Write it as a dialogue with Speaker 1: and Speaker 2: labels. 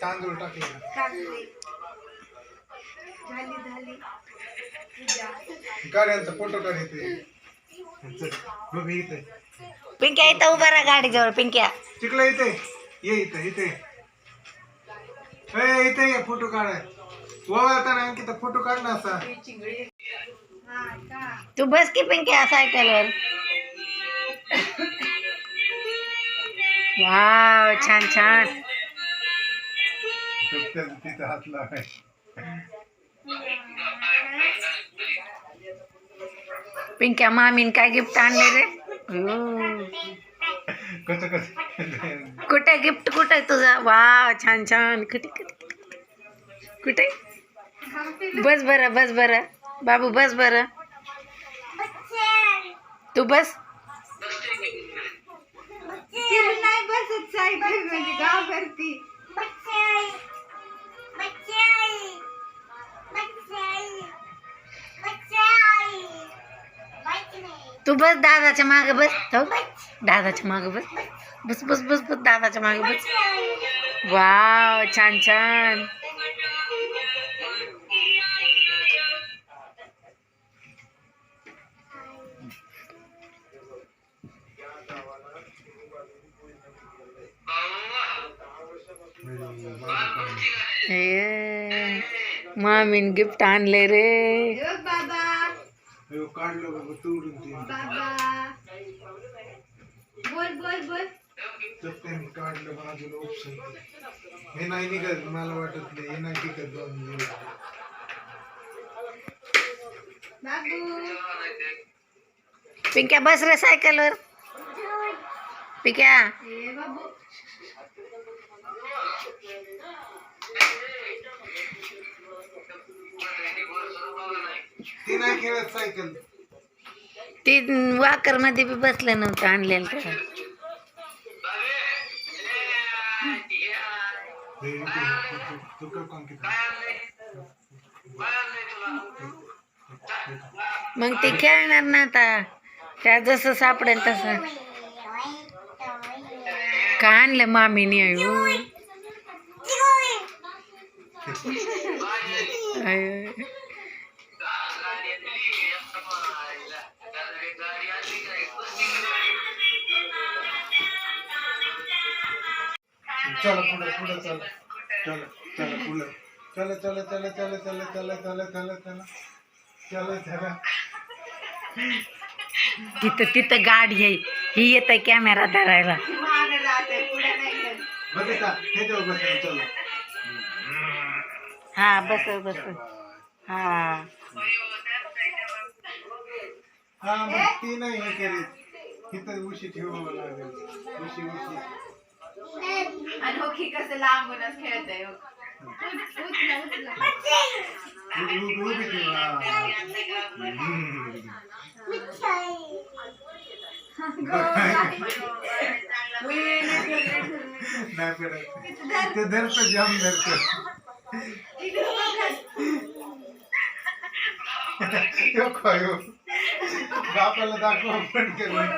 Speaker 1: तांदूळ टाकले?
Speaker 2: टाकले झाली झाली. पूजा.
Speaker 1: गाड्यांचा फोटो काढ इथे. चल बघ इथे.
Speaker 3: पिंक्या इथं उभा राहा गाडीजवळ पिंक्या.
Speaker 1: चिकला इथे. ये इथे इथे. ए इथे ये फोटो काढाय ओवाळताना अंकिता फोटो काढ ना असा.
Speaker 2: हा का
Speaker 3: तू बस की पिंक्या सायकलवर. वाव छान छान.
Speaker 1: तिथे हात लावाय
Speaker 3: पिंक्या मामीन काय गिफ्ट आणले रे.
Speaker 1: कसं कसं?
Speaker 3: कुठे गिफ्ट कुठे तुझं? वाव छान छान. कुठे कुठे कुठे? बस बरं बस बरं. बाबू बस बरं. तू बस.
Speaker 2: नाही बसत सायकलमध्ये घाबरती
Speaker 3: तू बस दादाच्या मागे बस. हो दादाच्या मागे बस. बस बस बस बस दादाच्या मागे बस. वाव छान छान. मामीन गिफ्ट आणले रे.
Speaker 2: अरे
Speaker 1: काट लो बाबा तोड़ देती है
Speaker 2: बाबा बोल बोल बोल
Speaker 1: जब टाइम काट लो बाबा जो लोग सही हे नाही निघत मला वाटत नाही हे नाही टिकत दोन दिवस
Speaker 2: बाबू
Speaker 3: पिंक्या बस रे सायकलवर पिंक्या
Speaker 1: ती नाही खेळत सायकल.
Speaker 3: वाकरमध्ये बी बसलं नव्हतं आणलेलं तर.
Speaker 1: काय
Speaker 3: मग ते खेळणार ना आता. त्या जसं सापडेल तसं. का आणलं मामीने? अयो. अयो.
Speaker 1: चला पुढे पुढे चला. चला चला पुढे. चला चला चला चला चला चला चला चला चला. चला चला.
Speaker 3: तिथं तिथं गाडी आहे. ही येत कॅमेरा धरायला.
Speaker 1: हे देऊ बसा चला.
Speaker 3: हा बस बस. हा.
Speaker 1: हा मग ती नाही हे करीत. इथं उशी ठेवावं लागेल उशी उशी.
Speaker 2: आणि हो की कसं लांबूनच खेळतय हो. उचला उचला
Speaker 1: उभी उभी उभी ठेवा हम्म. नाही पडत ते धरत जाम धरत बापाला दाखवा पण केलं.